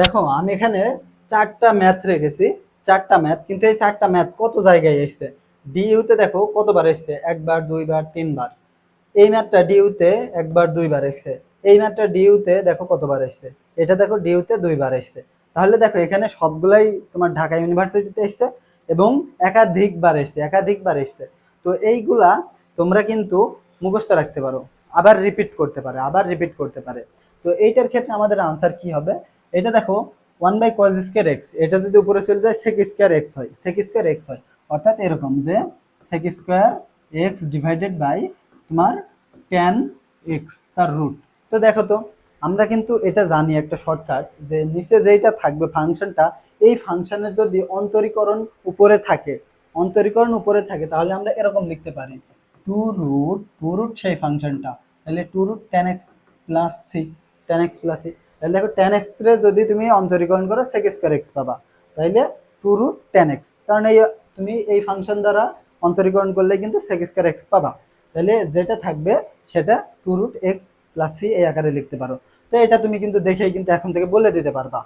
দেখো, আমি এখানে চারটা ম্যাথ রেখেছি, চারটা ম্যাথ কিন্তু এই চারটা ম্যাথ কত জায়গায় এসছে? ডিইউতে দেখো কতবার এসছে? একবার, দুইবার, তিনবার। এই ম্যাথটা ডিইউতে একবার, দুইবার এসছে। এই ম্যাথটা ডিইউতে দেখো কতবার এসছে? এটা দেখো ডিইউতে দুইবার এসছে। তাহলে দেখো, এখানে সবগুলাই তোমার ঢাকা ইউনিভার্সিটিতে এসছে এবং একাধিকবার এসছে একাধিকবার এসছে। তো এইগুলা তোমরা কিন্তু মুখস্থ রাখতে পারো। আবার রিপিট করতে পারে, আবার রিপিট করতে পারে। তো এইটার ক্ষেত্রে আমাদের আনসার কি হবে? এটা দেখো one by cos square x এটা যদি উপরে চলে যায় সেক স্কোয়ার এক্স হয় সেক স্কোয়ার এক্স হয়। অর্থাৎ এরকম যে sec square x divided by তোমার টেন এক্স তার রুট তো দেখো তো, আমরা কিন্তু এটা জানি একটা শর্টকাট যে নিচে যেইটা থাকবে ফাংশনটা, এই ফাংশনের যদি অন্তরীকরণ উপরে থাকে, অন্তরীকরণ উপরে থাকে, তাহলে আমরা এরকম লিখতে পারি। টু রুট টু রুট সেই ফাংশনটা। তাহলে two root ten x plus c ten x plus c তাহলে দেখো টেন এক্স রে যদি তুমি অন্তরীকরণ করো সেক স্কোয়ার এক্স পাবা। তাইলে টু রুট টেন এক্স কারণ এই, তুমি এই ফাংশন দ্বারা অন্তরীকরণ করলে কিন্তু সেক স্কোয়ার এক্স পাবা। তাহলে যেটা থাকবে সেটা two root x plus c এই আকারে লিখতে পারো। তো এটা তুমি কিন্তু দেখেই কিন্তু এখন থেকে বলে দিতে পারবা।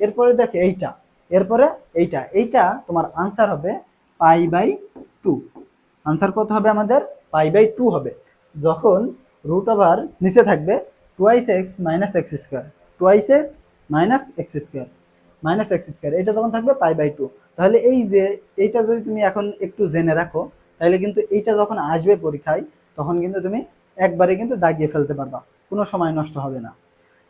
এরপরে দেখো এইটা। এরপরে এইটা। এইটা তোমার আনসার হবে পাই বাই টু আনসার কত হবে আমাদের? পাই বাই টু হবে। যখন রুট ওভার নিচে থাকবে twice x minus x square twice x minus x square minus x square এটা যখন থাকবে পাই বাই টু তাহলে এই যে, এইটা যদি তুমি এখন একটু জেনে রাখো, তাহলে কিন্তু এইটা যখন আসবে পরীক্ষায়, তখন কিন্তু তুমি একবারে কিন্তু দাগিয়ে ফেলতে পারবা। কোনো সময় নষ্ট হবে না।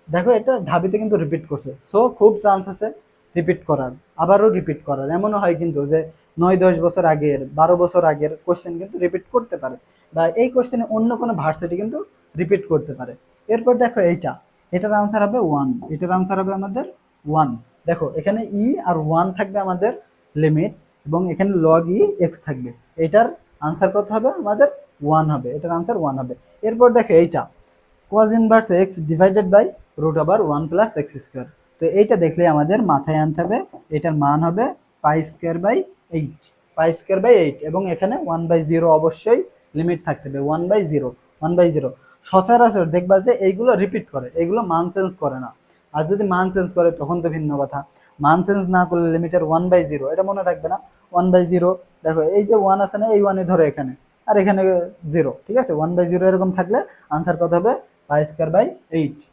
দেখো এটা ঢাবিতে কিন্তু রিপিট করছে। সো খুব চান্স আছে রিপিট করার, আবারও রিপিট করার। এমনও হয় কিন্তু যে, নয়, দশ বছর আগের, বারো বছর আগের কোশ্চেন কিন্তু রিপিট করতে পারে। বা এই কোশ্চেনে অন্য কোনো ভার্সিটি কিন্তু রিপিট করতে পারে। এরপর দেখো এইটা। এটার আনসার হবে ওয়ান এটার আনসার হবে আমাদের ওয়ান দেখো, এখানে ই আর ওয়ান থাকবে আমাদের লিমিট এবং এখানে লগ ই এক্স থাকবে। এটার আনসার কত হবে? আমাদের ওয়ান হবে। এটার আনসার ওয়ান হবে। এরপর দেখো এইটা। cos inverse x divided by root over one plus x square তো এইটা দেখলে আমাদের মাথায় আনতে হবে। এটার মান হবে pi square by eight pi square by eight এবং এখানে ওয়ান বাই জিরো অবশ্যই লিমিট থাকতে হবে। One by zero one by zero সচরাচর দেখবা যে এইগুলো রিপিট করে এগুলো মান চেঞ্জ করে না। আর যদি মান চেঞ্জ করে, তখন তো ভিন্ন কথা। মান চেঞ্জ না করলে লিমিটের ওয়ান বাই জিরো এটা মনে রাখবে না? ওয়ান বাই জিরো দেখো, এই যে ওয়ান আছে না, এই ওয়ানে ধরো এখানে। আর এখানে জিরো ঠিক আছে? ওয়ান বাই জিরো এরকম থাকলে আনসার কত হবে? Pi square by eight